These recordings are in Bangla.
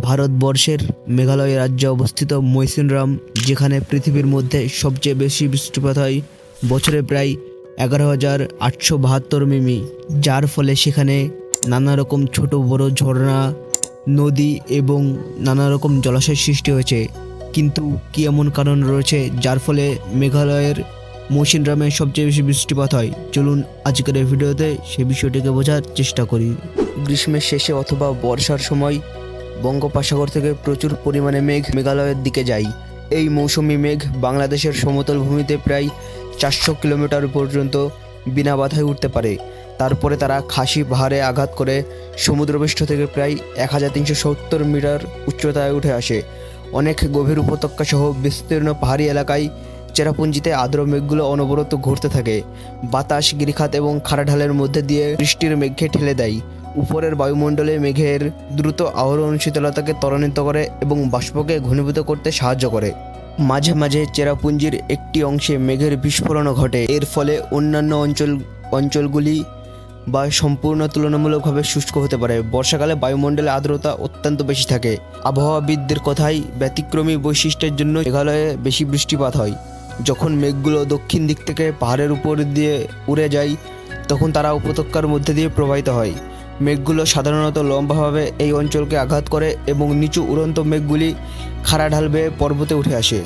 ভারতবর্ষের মেঘালয় রাজ্যে অবস্থিত মৈসিনরাম যেখানে পৃথিবীর মধ্যে সবচেয়ে বেশি বৃষ্টিপাত হয়, বছরে প্রায় এগারো হাজার আটশো বাহাত্তর মিমি। যার ফলে সেখানে নানা রকম ছোট বড় ঝর্ণা, নদী এবং নানা রকম জলাশয় সৃষ্টি হয়েছে। কিন্তু কি এমন কারণ রয়েছে যার ফলে মেঘালয়ের মৌসিনরামে সবচেয়ে বেশি বৃষ্টিপাত হয়? চলুন আজকের এই ভিডিওতে সেই বিষয়টিকে বোঝার চেষ্টা করি। গ্রীষ্মের শেষে অথবা বর্ষার সময় বঙ্গোপসাগর থেকে প্রচুর পরিমাণে মেঘ মেঘালয়ের দিকে যায়। এই মৌসুমি মেঘ বাংলাদেশের সমতল ভূমিতে প্রায় চারশো কিলোমিটার পর্যন্ত বিনা বাধায় উঠতে পারে। তারপরে তারা খাসি পাহাড়ে আঘাত করে সমুদ্রপৃষ্ঠ থেকে প্রায় এক হাজার তিনশো সত্তর মিটার উচ্চতায় উঠে আসে। অনেক গভীর উপত্যকা সহ বিস্তীর্ণ পাহাড়ি এলাকায় চেরাপুঞ্জিতে আর্দ্র মেঘগুলো অনবরত ঘুরতে থাকে। বাতাস, গিরিখাত এবং খাড়া ঢালের মধ্যে দিয়ে বৃষ্টির মেঘকে ঠেলে দেয়। উপরের বায়ুমণ্ডলে মেঘের দ্রুত আহরণ শীতলতাকে ত্বরান্বিত করে এবং বাষ্পকে ঘনীভূত করতে সাহায্য করে। মাঝে মাঝে চেরাপুঞ্জির একটি অংশে মেঘের বিস্ফোরণও ঘটে। এর ফলে অন্যান্য অঞ্চল, অঞ্চলগুলি বা সম্পূর্ণ তুলনামূলকভাবে শুষ্ক হতে পারে। বর্ষাকালে বায়ুমণ্ডলে আর্দ্রতা অত্যন্ত বেশি থাকে। আবহাওয়াবিদদের কথাই ব্যতিক্রমী বৈশিষ্ট্যের জন্য মেঘালয়ে বেশি বৃষ্টিপাত হয়। যখন মেঘগুলো দক্ষিণ দিক থেকে পাহাড়ের উপর দিয়ে উড়ে যায়, তখন তারা উপত্যকার মধ্যে দিয়ে প্রবাহিত হয়। মেঘগুলো সাধারণত লম্বাভাবে এই অঞ্চলকে আঘাত করে এবং নিচু উড়ন্ত মেঘগুলি খাড়া ঢাল বেয়ে পর্বতে উঠে আসে।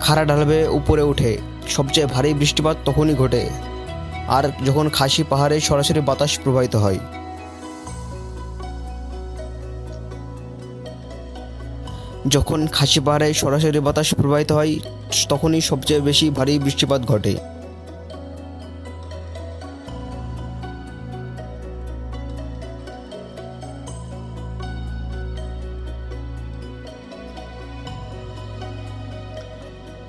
খাড়া ঢাল বেয়ে উপরে ওঠে সবচেয়ে ভারী বৃষ্টিপাত তখনই ঘটে। আর যখন খাসি পাহাড়ে সরাসরি বাতাস প্রবাহিত হয়। যখন খাসি পাহাড়ে সরাসরি বাতাস প্রবাহিত হয়, তখনই সবচেয়ে বেশি ভারী বৃষ্টিপাত ঘটে।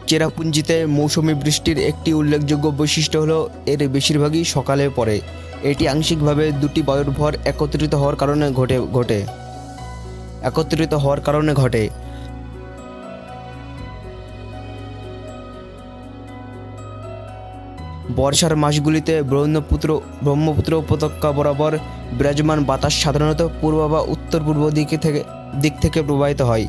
চেরাপুঞ্জিতে মৌসুমি বৃষ্টির একটি উল্লেখযোগ্য বৈশিষ্ট্য হলো, এর বেশিরভাগই সকালে পড়ে। এটি আংশিকভাবে দুটি বায়ুর ভর একত্রিত হওয়ার কারণে ঘটে ঘটে। একত্রিত হওয়ার কারণে ঘটে। বর্ষার মাসগুলিতে ব্রহ্মপুত্র ব্রহ্মপুত্র উপত্যকা বরাবর বিরাজমান বাতাস সাধারণত পূর্ব বা উত্তর পূর্ব দিকে থেকে দিক থেকে প্রবাহিত হয়।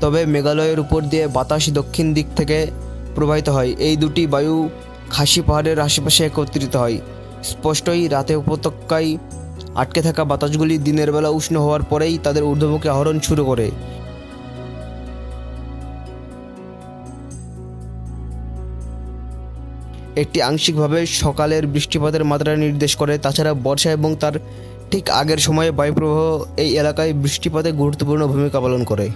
তবে মেঘালয়ের উপর দিয়ে বাতাস দক্ষিণ দিক থেকে প্রবাহিত হয়। এই দুটি বায়ু খাসি পাহাড়ের আশেপাশে একত্রিত হয়। স্পষ্টই রাতে উপত্যকায় আটকে থাকা বাতাসগুলি দিনের বেলা উষ্ণ হওয়ার পরেই তাদের ঊর্ধ্বমুখী আহরণ শুরু করে। একটি আংশিকভাবে সকালের বৃষ্টিপাতের মাত্রা নির্দেশ করে। তাছাড়া বর্ষা এবং তার ঠিক আগের সময়ে বায়ুপ্রবাহ এই এলাকায় বৃষ্টিপাতে গুরুত্বপূর্ণ ভূমিকা পালন করে।